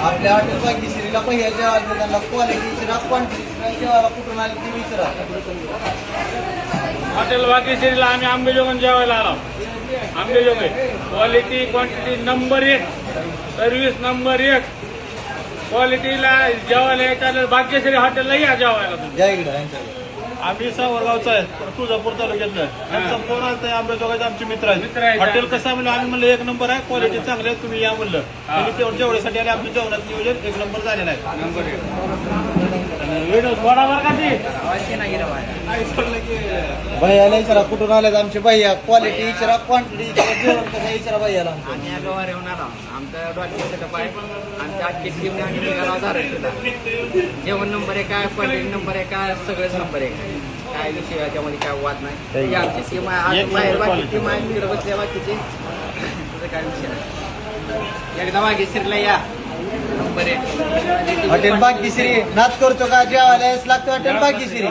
आपल्या हॉटेल भाग्यश्रीला पहिल्या जेवायला त्यांना क्वालिटी विचारा क्वांटिटी जेवायला कुठून आली ती विचारा. हॉटेल वाकेश्वरीला आम्ही आंबेजोगन जेवायला आलो. आंबेजोगन क्वालिटी क्वांटिटी नंबर एक. सर्व्हिस नंबर एक. क्वालिटीला जेवायला यायचं भाग्यश्री हॉटेलला या जेवायला तुम्ही. या इकडे यांच्याकडे. आम्ही सावरगावचा आहे तुळजापूर तालुक्यातलं आहे. आमचा फोन आलता आंबेजोगाचे आमचे मित्र मित्र आहेत आहेत. हॉटेल कसं आहे म्हणलं आम्ही म्हणलं एक नंबर आहे क्वालिटी चांगली आहे तुम्ही या म्हणलं. त्यांनी तेवढं जेवढ्यासाठी आले आमच्या जेवणाचं नियोजन एक नंबर झालेलं आहे. नंबर एक. व्हिडिओ बरोबर का ती. भैयाला विचारा कुठून आल्यात आमचे भैया क्वालिटी विचारा क्वांटिटी विचारा जेवण कसं भैयाला गवार येऊन आला. आमचा डॉक्टर सेटअप आहे. आमच्या अख्खी टीमने आणि निघाला धाराशिवला जेवण नंबर एक आहे क्वालिटी नंबर एक आहे सगळेच नंबर एक आहे. काय विषय याच्यामध्ये काय वाद नाही. ही आमची टीम आहे. आज बाहेर बाकी. टीम आहे. तिकडे बसल्या बाकीचे. तुझं काय विषय नाही. एकदा वागेश्रीला या. नंबर एक. हॉटेल भाग्यश्री नाच करतो का जेवायला लागतं हॉटेल भाग्यश्री?